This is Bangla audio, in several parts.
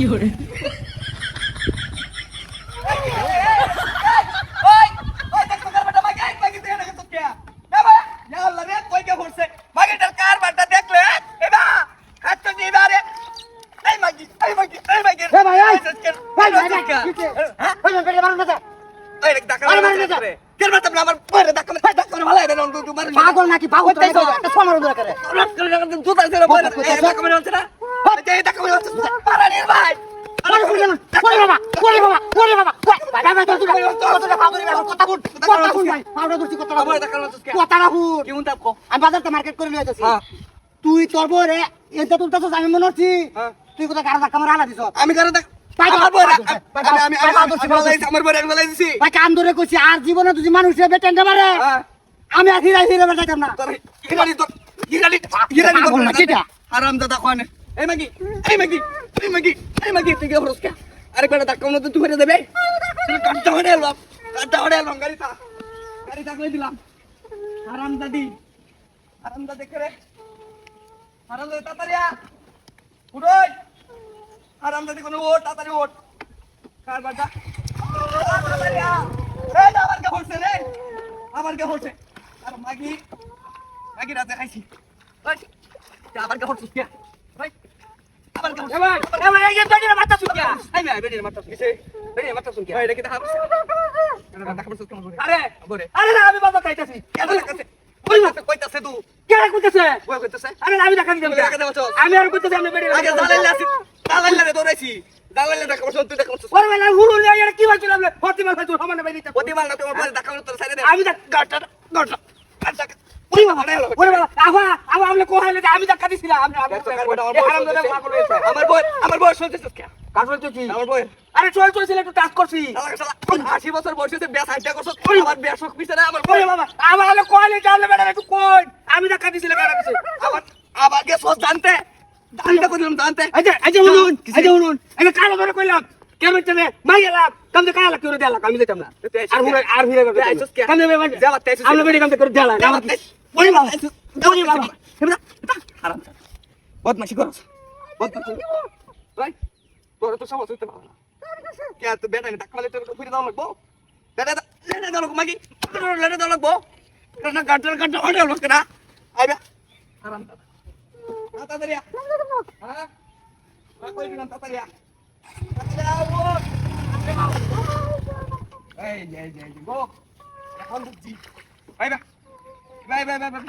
কে কার? হ্যাঁ পাগল নাকি পাগল। জুতা আমি মার্কেট করে নিয়ে যাচ্ছি। হ্যাঁ। তুই তোর এটা তুলতেছিস আমি মনে হচ্ছি হ্যাঁ। তুই কোথায় গাড়ি ধাক্কা মারা দিছ? আমি ধরে কইছি আর জীবনে তুই মানুষের মারে হ্যাঁ। আমি আর হিরা হিরা বেটাইতাম না? আরাম দাদা কোনে? এই মাগি এই মাগি এই মাগি এই মাগি তুই কে হরস কে? আরে বেটা ধাক্কা মনে তুই হরে দেবে গাড়িটা কই দিলাম। আরাম দাদি আরাম দাদি করে আরাম দাদি তাড়াতাড়ি উড়োই কোনো ওট তাড়াতাড়ি ওট কার বাটা তাড়াতাড়ি আ। এই না, আবার কে হরছে রে? আবার কে হরছে? আর মাগি মাগি রাতে খাইছি। আবার কে হরছিস আমি আরে না, আমি আগে দালাইলে রে দৌড়াইছি দালাইলে দেখা বলছ তুই দেখা বলছ ওরে বেলা হুলু কি বলছিল আপনি হতে তুই সমানে বেরিয়ে যাচ্ছে না তোমার দেখা রে আবা আবা আমলে কোহাইলে আমি দেখা দিছিলাম। আমি আমার বই আমার বই শুনতেছিস কে কাজ বলতেছি আমার বই আরে চল চলছিল একটু টাচ করছি। আশি বছর বয়সে বিয়া সাইডটা করছ আমার বিয়া শোক পিছনে আমার বই বাবা আমার আমলে কোহাইলে যাওলে বেটা একটু কই? আমি দেখা দিছিলাম কারা দিছে আবার আবার কে সোচ জানতে জানতে কইলাম জানতে। এই যে এই যে শুনুন এই যে শুনুন আমি কালো ধরে কইলাম কেমন চলে মাই গেলাম কাম যে কালা করে দেলা আমি দিতাম না। আর হুরে আর হিরে করে আইসুস কে? কাম যে যাওয়া আমরা বেড়ি কাম করে দেলা আমার কি ওরে বাবা ওরে বাবা হারাম বদমাশি করছ বদমাশি ভাই তোর তো সব হইতে পারে না কে তো বেটা নি টাকা মালে তোর ফিরে দাও লাগবো বেটা লেনে দাও লাগবো মাগি লেনে দাও লাগবো না গাটল গাটল হড়ে লোক না আইবা হারাম দাদা তাড়াতাড়ি আ। হ্যাঁ কই দিলাম তাড়াতাড়ি আ। তাড়াতাড়ি আ, ও। এই যে এই যে এই যে গো এখন বুঝছি ভাই ভাই ভাই ভাই ভাই।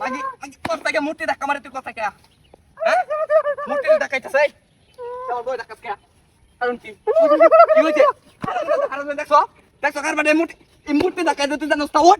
ভাই মাগি মাগি তোর থেকে মূর্তি ধাক্কা মারে তুই কথা কে হ্যাঁ মূর্তি দেখাইতেছে চল বই দেখাস কে কারণ কি? কি হইছে আরে দেখছ দেখছ কার মানে মূর্তি এই মূর্তি দেখাইতে তুই জানোস তা ওট